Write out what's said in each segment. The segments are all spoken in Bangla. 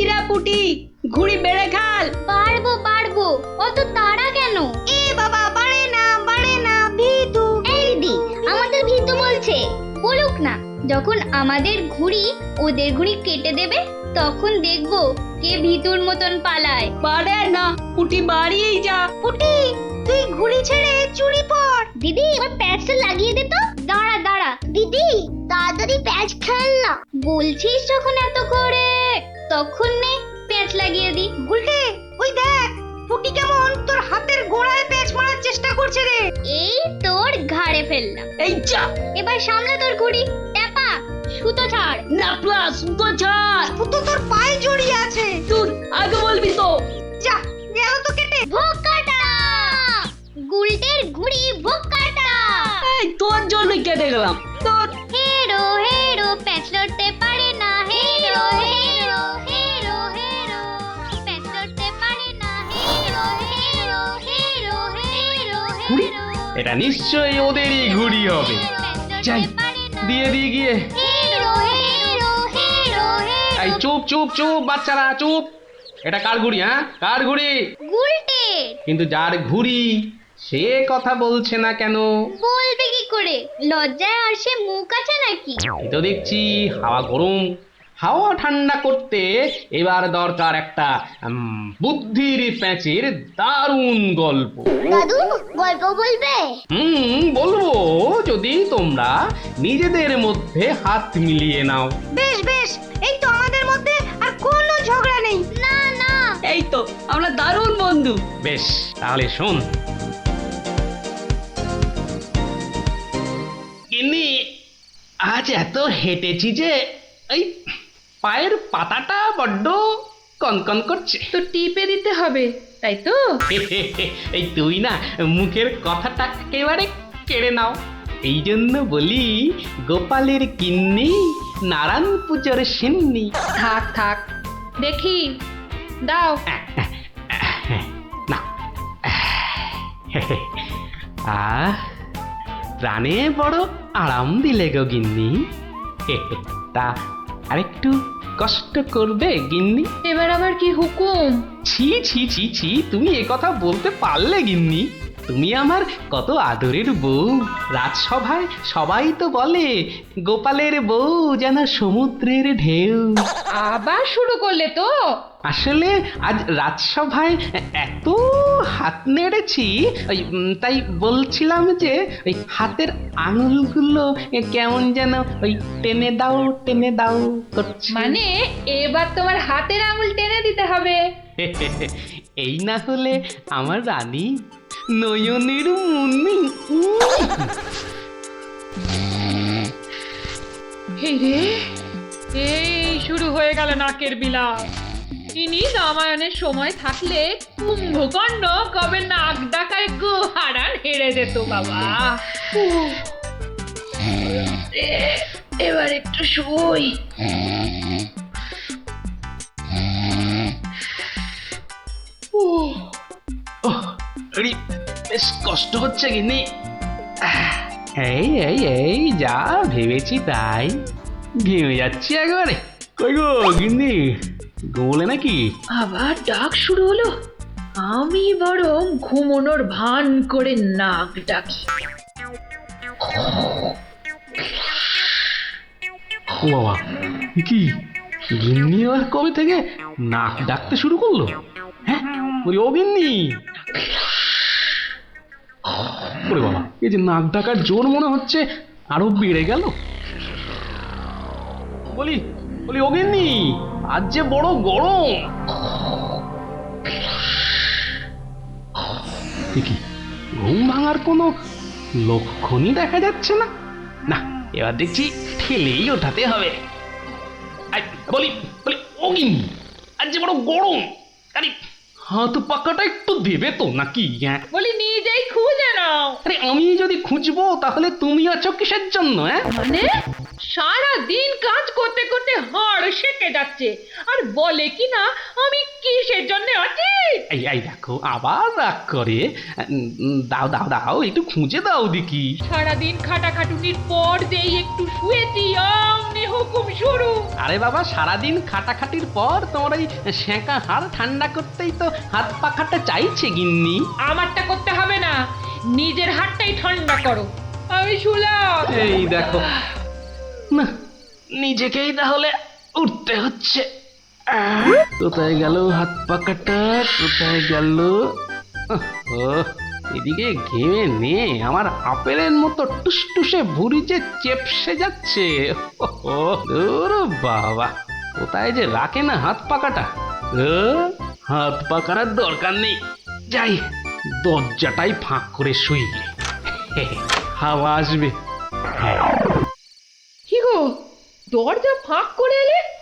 কিরা পুটি ঘুড়ি বেড়ে খাল। পারব পারব। অত তাড়া কেন? এ বাবা বাড়ে না বাড়ে না ভিতু। এই দিদি আমাদের ভিতু বলছে বলুক না। যখন আমাদের ঘুড়ি ওদের ঘুড়ি কেটে দেবে তখন দেখব কে ভিতুর মতন পালায়। বাড়ে না পুটি বাড়িয়েই যা। পুটি তুই ঘুড়ি ছেড়ে চুরি পর দিদি এবার প্যাচটা লাগিয়ে দে তো। দাঁড়া দাঁড়া। দিদি তাড়াতাড়ি প্যাচ খেল না। বলছিস যখন এত করে তখন চেষ্টা করছে রে। এই তোর ঘাড়ে ফেললাম। এই যা। এবার সামলা তোর ঘুড়ি ট্যাপা সুতো ছাড়। না প্লাস তো ছাড়। পুতো তোর পায়ে জড়িয়ে আছে। তুই আগে বলবি তো। যা গেল তো কেটে। ভোকাটা গুলটের ঘুড়ি ভোকাটা এই তোর জন্যই কেটে গেলাম। তোর হেরো হেরো প্যাচ লড়তে ঘুড়ি? এটা নিশ্চয়ই ওদেরই ঘুড়ি হবে। যাই দিয়ে দিয়ে গিয়ে। এই চুপ চুপ চুপ বাচ্চারা চুপ। এটা কার ঘুড়ি হ্যাঁ? কার ঘুড়ি? গুলটে কিন্তু যার ঘুড়ি সে কথা বলছে না কেন? বলবে কি করে? লজ্জায় আর সে মুখ আছে নাকি? তো দেখছি হাওয়া গরম। হাওয়া ঠান্ডা করতে এবার দরকার একটা বুদ্ধির প্যাঁচের দারুণ গল্প। দাদু গল্প বলবে? হুম বলব যদি তোমরা নিজেদের মধ্যে হাত মিলিয়ে নাও। বেশ বেশ এই তো আমাদের মধ্যে আর কোনো ঝগড়া নেই। না না। এই তো আমরা দারুণ বন্ধু। বেশ তাহলে শোন। আজ এত হেঁটেছি যে এই পায়ের পাতাটা বড্ড কনকন করছে। তো টিপে দিতে হবে তাই তো? এই তুই না মুখের কথাটা একেবারে কেড়ে নাও। এই জন্য বলি গোপালের কিন্নি নারায়ণ পুজোর সিন্নি। থাক থাক দেখি দাও। না আহ প্রাণে বড় আরাম দিলে গো গিন্নি। তা আরেকটু কষ্ট করবে গিন্নি? এবার আবার কি হুকুম? ছি ছি ছি ছি তুমি এ কথা বলতে পারলে গিন্নি। তুমি আমার কত আদরের বউ। রাজসভায় সবাই তো বলে গোপালের বউ যেন সমুদ্রের ঢেউ। আবার শুরু করলে তো। আসলে আজ রাজসভায় এত হাত নেড়েছি ওই তাই বলছিলাম যে ওই হাতের আঙুলগুলো কেমন যেন ওই টেনে দাও টেনে দাও করছে। মানে এবার তোমার হাতের আঙুল টেনে দিতে হবে। এই না হলে আমার রানী নয়নের মুন্নি এই রে এই শুরু হয়ে গেল নাকের বিলাপ ইনি রামায়ণের সময় থাকলে কুম্ভকর্ণ কবে নাক ডাকায় গো হারান হেরে যেত বাবা। এবার একটু শুই। কষ্ট হচ্ছে গিন্নি। এই এই এই যা ভেবেছি তাই। ঘেমে যাচ্ছি একবারে। কই গো গিন্নি গোলে নাকি? আবার ডাক শুরু হলো। আমি বরং ঘুমোনোর ভান করে নাক ডাকি। ও বাবা কি? গিন্নি আবার কবে থেকে নাক ডাকতে শুরু করল? হ্যাঁ বলি ও গিন্নি। ওরে বাবা। এই যে নাক ডাকার জোর মনে হচ্ছে আরও বেড়ে গেল। বলি বলি ও আজ যে বড় গরম। কি, ঘুম ভাঙার কোনো লক্ষণই দেখা যাচ্ছে না? না, এবার দেখছি ঠেলেই ওঠাতে হবে। বলি বলি ও গিন্নি আজ যে বড় গরম। আরে হাত পাকাটা একটু দেবে তো নাকি? হ্যাঁ। বলি নিজেই খুঁজে নাও। আরে আমি যদি খুঁজবো তাহলে তুমি আছো কিসের জন্য হ্যাঁ? মানে? সারা দিন কাজ করতে করতে হাড় সেকে যাচ্ছে। আর বলে কি না আমি কিসের জন্য আছি এই এই দেখো আবার রাগ করে। দাও দাও দাও একটু খুঁজে দাও দেখি। সারাদিন খাটাখাটুনির পর যেই একটু শুয়েছি অমনি হুকুম শুরু। আরে বাবা সারাদিন খাটাখাটির পর তোমার ওই সেঁকা হাড় ঠান্ডা করতেই তো হাত পাখাটা চাইছে গিন্নি। আমারটা করতে হবে না নিজের হাতটাই ঠান্ডা করো। আমি শুলাম এই দেখো। না নিজেকেই তাহলে উঠতে হচ্ছে। কোথায় গেল হাত পাকাটা কোথায় গেল? এদিকে ঘেমে নে আমার আপেলের মতো টুসটুসে ভুড়ি যে চেপসে যাচ্ছে। বাবা, কোথায় যে রাখে না হাত পাকাটা হাত পাকার দরকার নেই। যাই, দরজাটাই ফাঁক করে শুই। হাওয়া আসবে। কি গো, দরজা ফাঁক করে এলে?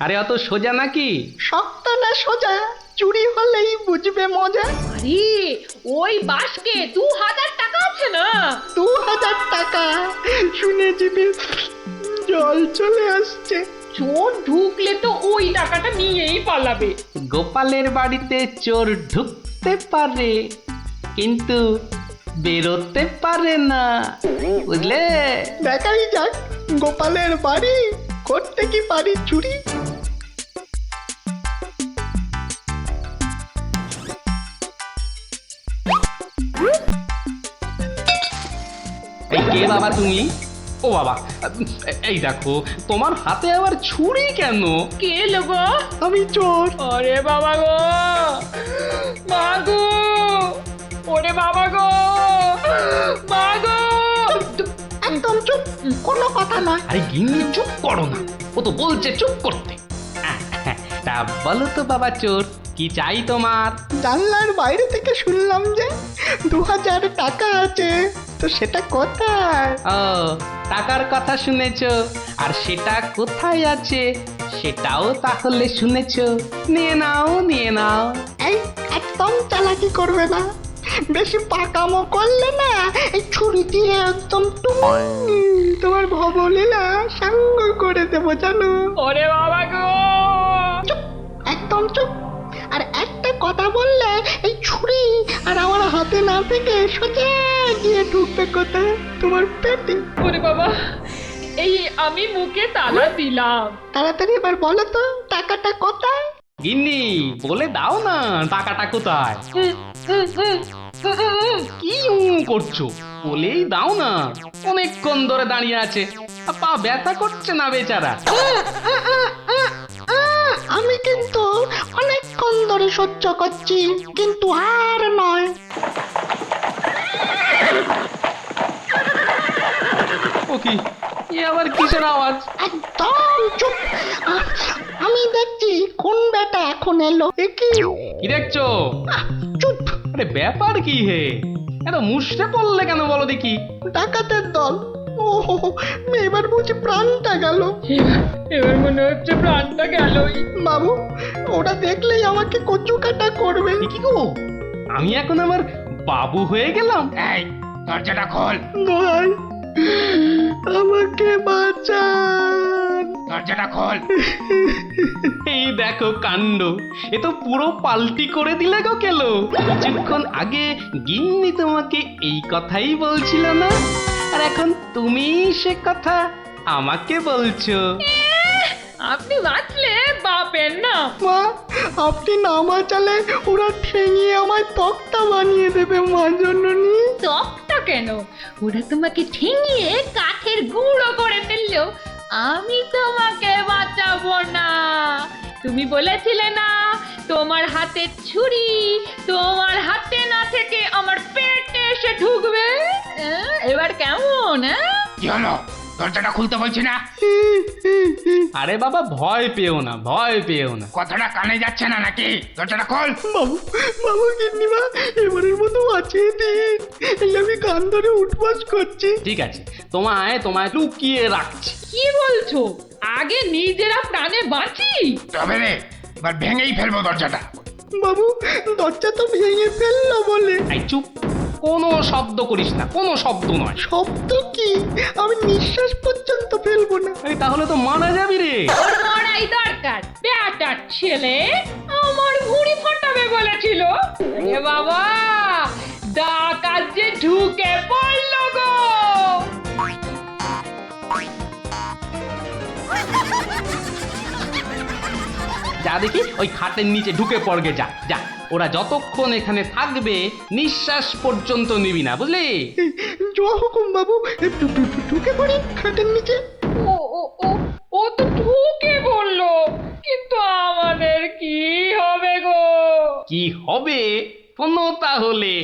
আরে অত সোজা নাকি? শক্ত না সোজা চুরি হলেই বুঝবে মজা। আরে ওই বাসকে দু হাজার টাকা আছে না? দু হাজার টাকা শুনে জিভে জল চলে আসছে। চোর ঢুকলে তো ওই টাকাটা নিয়েই পালাবে। গোপালের বাড়িতে চোর ঢুকতে পারে কিন্তু বেরোতে পারে না বুঝলে? দেখাই যাক গোপালের বাড়ি করতে কি পারি চুরি? কে বাবা তুমি ও বাবা এই দেখো তোমার হাতে আবার ছুরি কেন? কে লোগো আমি চোর। আরে বাবা গো! মা গো! ওরে বাবা গো! মা গো! একদম চুপ কোনো কথা নয়। আরে গিন্নি চুপ করো না। ও তো বলছে চুপ করতে। তা বলো তো বাবা চোর কি চাই তোমার? জানলার বাইরে থেকে শুনলাম যে দু হাজার টাকা আছে। তো সেটা কোথায়? ও টাকার কথা শুনেছো। আর সেটা কোথায় আছে? সেটাও তাহলে শুনেছ। নিয়ে নাও নিয়ে নাও। এই একদম চালাকি করবে না। বেশি পাকামো করলে না এই ছুরি দিয়ে একদম টুমুনি তোমার ভবলীলা সাঙ্গ করে দেবো জানো? ওরে বাবা গো! চুপ একদম চুপ। আর একটা কথা বললে এই হাতে না থেকে সোজা গিয়ে ঢুকবে কোথায়? তোমার পেটে। ওরে বাবা এই আমি মুখে তালা দিলাম। তাড়াতাড়ি এবার বলো তো টাকাটা কোথায়? গিন্নি বলে দাও না টাকাটা কোথায়। কি উম করছ? বলেই দাও না। অনেকক্ষণ ধরে দাঁড়িয়ে আছে। পা ব্যথা করছে না বেচারা। আমি কিন্তু অনেকক্ষণ ধরে সহ্য করছি কিন্তু আর নয়। ও কি? এ আবার কিসের আওয়াজ? একদম চুপ। আমি দেখছি কোন বেটা এখন এলো। এ কি? কি দেখছ? আহ, চুপ। আরে ব্যাপার কি হে? এত মুষড়ে পড়লে কেন বলো দেখি। ডাকাতের দল। এবার বুঝি প্রাণটা গেল। এবার- মনে হচ্ছে প্রাণটা গেলই বাবু ওরা দেখলেই আমাকে কচু কাটা করবে। কি গো? আমি এখন আমার বাবু হয়ে গেলাম? এই দরজাটা খোল। ভাই আমাকে বাঁচান। দরজাটা খোল। এই দেখো কাণ্ড এ তো পুরো পাল্টি করে দিলে গো কেলো। কিছুক্ষণ আগে গিন্নি তোমাকে এই কথাই বলছিল না? আর এখন তুমি সে কথা আমাকে বলছো। আপনি বাঁচলে বাপের না মা আপনি না বাঁচালে ওরা ঠেঙিয়ে আমায় তক্তা বানিয়ে দেবে মা জননী তক্তা কেন? ওরা তোমাকে ঠেঙিয়ে কাঠের গুঁড়ো করে ফেলল। আমি তোমাকে বাঁচাবো না। তুমি বলেছিলে না তোমার হাতে ছুরি তোমার হাতে না থেকে আমার পেটে এসে ঢুকবে। এবার কেমন হ্যাঁ? কি হলো? দরজাটা খুলতে বলছি না? আরে বাবা ভয় পেও না ভয় পেও না। কথাটা কানে যাচ্ছে না নাকি? দরজাটা খোল। বাবু বাবু গিন্নিমা এবারের মতো বাঁচিয়ে দিন। এই আমি গান ধরে উঠবাস করছি। ঠিক আছে তোমায় তোমায় লুকিয়ে রাখছি। কি বলছো? আগে নিজেরা প্রাণে বাঁচি? তবে রে এবার ভেঙেই ফেলব দরজাটা। বাবু দরজা তো ভেঙে ফেলল বলে। এই চুপ। কোনো শব্দ করিস না কোনো শব্দ নয়। শব্দ কি? আমি নিঃশ্বাস পর্যন্ত ফেলব না। এই তাহলে তো মারা যাবি রে। ওর মরাই দরকার। বেটার ছেলে আমার ভুঁড়ি ফাটাবে বলেছিল। এ বাবা ডাকাত যে ঢুকে পড়ল গো। যা দেখি ওই খাটের নিচে ঢুকে পড়গে যা যা। ওরা যতক্ষণ এখানে থাকবে নিঃশ্বাস পর্যন্ত নিবি না বুঝলি? জয় হুকুম বাবু ঢুকে পড়ি খাটের নিচে। ও ও ও ও তো ঢুকে বলল কিন্তু আমাদের কি হবে গো? কি হবে? কোনো তাহলে।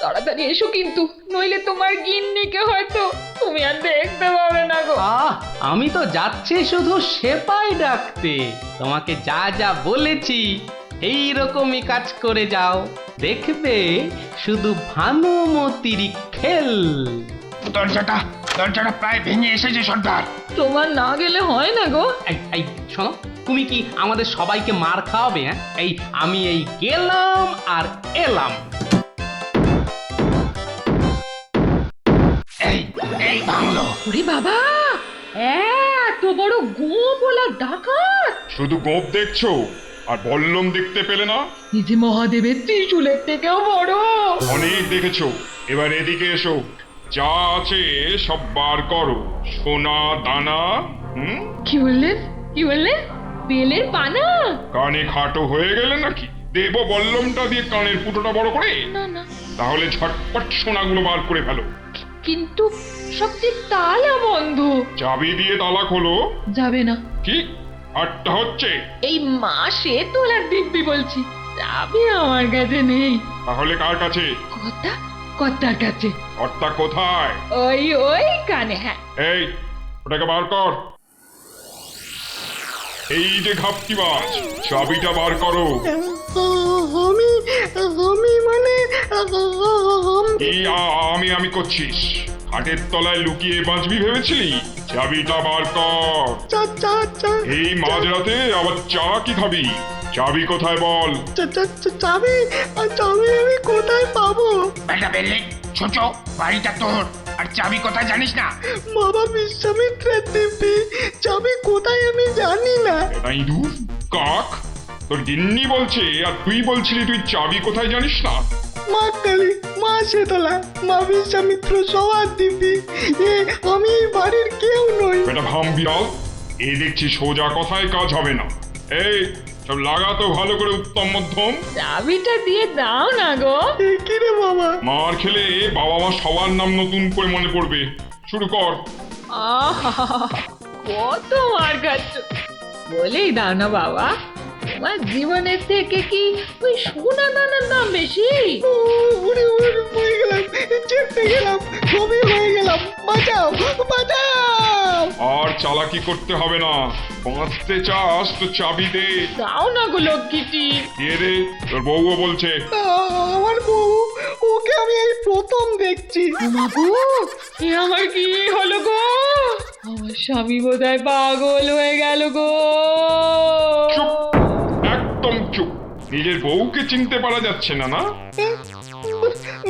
তাড়াতাড়ি এসো কিন্তু নইলে তোমার গিন্নিকে হয়তো তুমি আর দেখতে পাবে না গো। আহ আমি তো যাচ্ছি শুধু সেপাই ডাকতে। তোমাকে যা যা বলেছি এই রকমই কাজ করে যাও। দেখবে শুধু ভানুমতির খেল। দরজাটা দরজাটা প্রায় ভেঙে এসেছে সর্দার। তোমার না গেলে হয় না গো। এই এই শোনো তুমি কি আমাদের সবাইকে মার খাওয়াবে হ্যাঁ? এই আমি এই গেলাম আর এলাম। এই এই ভাঙলো। ওরে বাবা! এত বড় গো বলা ডাকাত! শুধু গোপ দেখছ? আর বল্লম দেখতে পেলে না? এই যে মহাদেবের ত্রিশূলের থেকেও বড়। অনেক দেখেছ। এবার এদিকে এসো। যা আছে সব বার করো। সোনা দানা হুম? কি বললেন কি বললেন বেলের পানা? কানে খাটো হয়ে গেলে নাকি? দেব বল্লমটা দিয়ে কানের ফুটোটা বড় করে? না না। তাহলে ঝটপট সোনাগুলো বার করে ফেলো। কিন্তু সব যে তালা বন্ধ। চাবি দিয়ে তালা খোলো। যাবে না। কি? আটটা হচ্ছে। এই মাসে তোলার দিব্যি বলছি যাবে আমার কাছে নেই। তাহলে কার কাছে? কথা কর্তার কাছে। অর্থা কোথায়? ওই ওই কানে হ্যাঁ। এই ওটাকে বার কর। এই যে ঘাপটিবাজ চাবিটা বার করো। আমি আমি মানে আমি আমি করছিস? হাটের তলায় লুকিয়ে বাঁচবি ভেবেছিলি? চাবিটা বার কর। এই মাঝরাতে আবার চা কি খাবি? চাবি কোথায় বল? চাবি? আর চাবি আমি কোথায় পাবো? বেটা বেললে ছোট বাড়িটা তোর। আর চাবি কোথায় জানিস না? বাবা বিশ্বামিত্রের দিব্যি। চাবি কোথায় আমি জানি না। ইঁদুর কাক। তোর গিন্নি বলছে আর তুই বলছিলি তুই চাবি কোথায় জানিস না? মা কালী মা শেতলা মা বিশ্বামিত্র সবার দিব্যি। এ আমি এই বাড়ির কেউ নই। এটা ভাম বিড়াল এ দেখছি সোজা কথায় কাজ হবে না। এই সব লাগাতো ভালো করে উত্তম মধ্যম। চাবিটা দিয়ে দাও না গো। এ কি রে বাবা? মার খেলে বাবা মা সবার নাম নতুন করে মনে পড়বে। শুরু কর। আহা কত মার খাচ্ছ। বলেই দাও না বাবা। তোমার জীবনের থেকে কি ওই সোনা দানার দাম বেশি? উড়ে উড়ে হয়ে গেলাম চেপে গেলাম ছবি হয়ে গেলাম। বাঁচাও বাঁচাও! আর চালাকি করতে হবে না। বাঁচতে চাস তো চাবি দে। দাও না গো লক্ষ্মীটি। দিয়ে দে তোর বউও বলছে। আমার বউ ওকে আমি এই প্রথম দেখছি। বাবু এ আমার কি হলো গো? আমার স্বামী বোধহয় পাগল হয়ে গেল গো। চুপ। নিজের বউকে চিনতে পারা যাচ্ছে না না?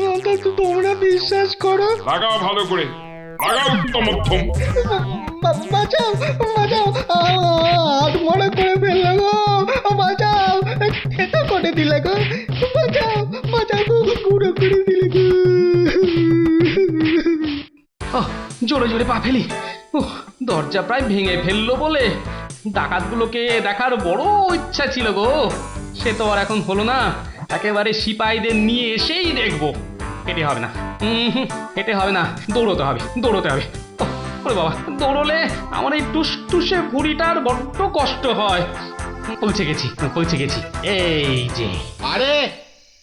অন্তত তোমরা বিশ্বাস করো। লাগা ভালো করে। লাগা উত্তম মধ্যম বাঁচাও বাঁচাও। আ, হাত মনে করে ফেলল গো। বাঁচাও। খেতে করে দিলে গো। বাঁচাও বাঁচাও গো। পুরো করে দিলে গো। জোরে জোরে পা ফেলি। দরজা প্রায় ভেঙে ফেলল বলে। ডাকাতগুলোকে দেখার বড় ইচ্ছা ছিল গো। সে তো আর এখন হলো না। একেবারে সিপাহীদের নিয়ে এসেই দেখব। হেঁটে হবে না। হুম, হেঁটে হবে না। দৌড়তে হবে দৌড়তে হবে। ওরে বাবা দৌড়লে আমার এই টুসটুসে ভুঁড়িটার বড্ড কষ্ট হয়। পৌঁছে গেছি পৌঁছে গেছি। এই যে। আরে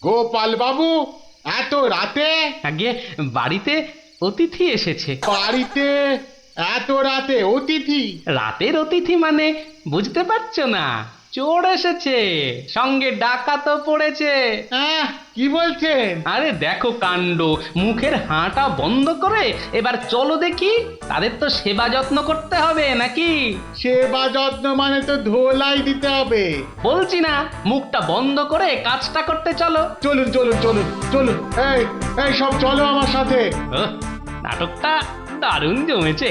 গোপাল বাবু এত রাতে? আগে বাড়িতে অতিথি এসেছে। বাড়িতে? এত রাতে অতিথি? রাতের অতিথি মানে বুঝতে পারছ না। চোর এসেছে। সঙ্গে ডাকাতও পড়েছে। কি বলছেন? আরে দেখো কাণ্ড মুখের হাঁটা বন্ধ করে এবার চলো দেখি তাদের তো সেবা যত্ন করতে হবে নাকি? সেবা যত্ন মানে তো ধোলাই দিতে হবে। বলছি না মুখটা বন্ধ করে কাজটা করতে চলো। চলুন চলুন চলুন চলুন। এই এই সব চলো আমার সাথে। ওহ, নাটকটা দারুণ জমেছে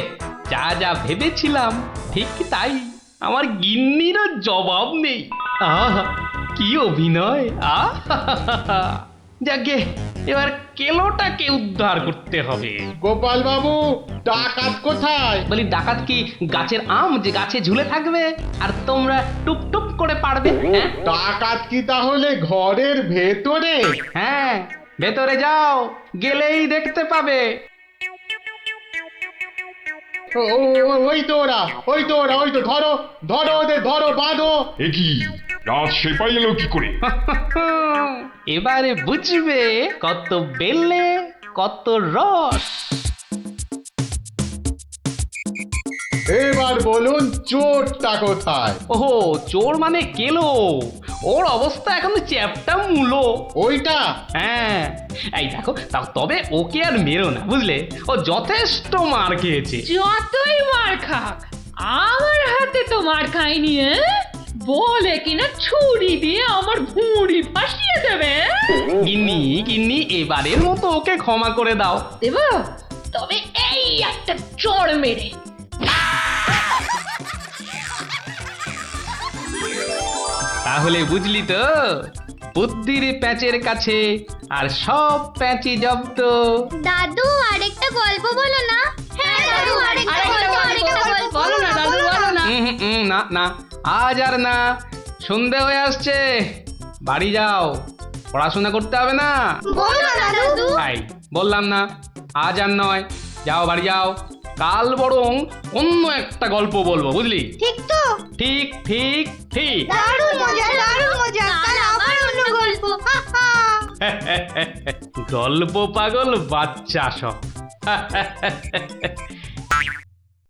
যা যা ভেবেছিলাম ঠিক তাই। আমার গিন্নিরও জবাব নেই। আহা কি অভিনয় আহা যাকে এবার কেলোটাকে উদ্ধার করতে হবে। গোপাল বাবু ডাকাত কোথায়? বলি ডাকাত কি গাছের আম যে গাছে ঝুলে থাকবে? আর তোমরা টুপ টুপ করে পারবে হ্যাঁ? ডাকাত কি তাহলে ঘরের ভেতরে? হ্যাঁ ভেতরে যাও গেলেই দেখতে পাবে। ওই তো ওরা ওই তো ওরা ওই তো ধরো ধরো ওদের ধরো বাঁধো। এ কি? রাত সেপাই এলো কি করে? এবারে বুঝবে কত বেলে কত রস। এবার বলুন চোরটা কোথায়? ওহো চোর মানে কেলো। ওর অবস্থা এখন চ্যাপটা মূলো। ওইটা? হ্যাঁ। এই দেখো তা- তবে ওকে আর মেরো না বুঝলে? ও যথেষ্ট মার খেয়েছে। যতই মার খাক আমার হাতে তো মার খায়নি হ্যাঁ? বলে কিনা ছুরি দিয়ে আমার ভুঁড়ি ফাঁসিয়ে দেবে হ্যাঁ? গিন্নি গিন্নি এবারের মতো ওকে ক্ষমা করে দাও। দেব? তবে এই একটা চড় মেরে। তাহলে বুঝলি তো? বুদ্ধির প্যাচের কাছে আর সব প্যাচি জব্দ। দাদু আরেকটা গল্প বলো না। হ্যাঁ দাদু আরেকটা গল্প আরেকটা গল্প। বলো না দাদু বলো না। উম, হুম, উম, না না। আজ আর না। সন্ধে হয়ে আসছে। বাড়ি যাও। পড়াশোনা করতে হবে না? বলো না দাদু। তাই বললাম না। আজ আর নয়। যাও বাড়ি যাও। কাল বরং অন্য একটা গল্প বলব বুঝলি? ঠিক তো। ঠিক ঠিক ঠিক। দারুণ মজা দারুণ মজা। কাল আবার অন্য গল্প। হা হা। গল্প পাগল বাচ্চা সব।